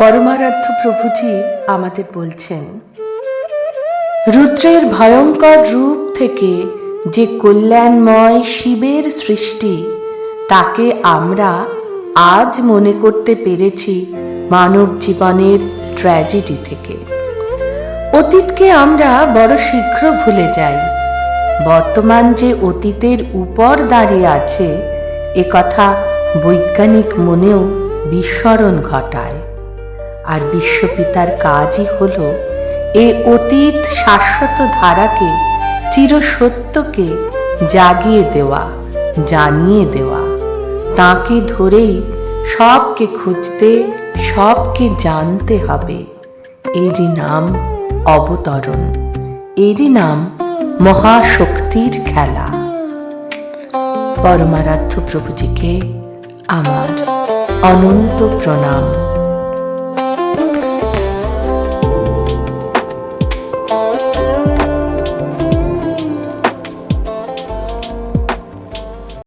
পরমারাধ্য প্রভুজি আমাদের বলছেন, রুদ্রের ভয়ঙ্কর রূপ থেকে যে কল্যাণময় শিবের সৃষ্টি, তাকে আমরা আজ মনে করতে পেরেছি মানব জীবনের ট্র্যাজেডি থেকে। অতীতকে আমরা বড় শীঘ্র ভুলে যাই। বর্তমান যে অতীতের উপর দাঁড়িয়ে আছে, এ কথা বৈজ্ঞানিক মনেও বিস্মরণ ঘটায়। আর বিশ্বপিতার কাজই হল এ অতীত শাশ্বত ধারাকে, চিরসত্যকে জাগিয়ে দেওয়া, জানিয়ে দেওয়া। তাকে ধরেই সবকে খুঁজতে, সবকে জানতে হবে। এরই নাম অবতরণ। এরই নাম মহাশক্তির খেলা। পরমারাধ্য প্রভুজিকে আমার অনন্ত প্রণাম।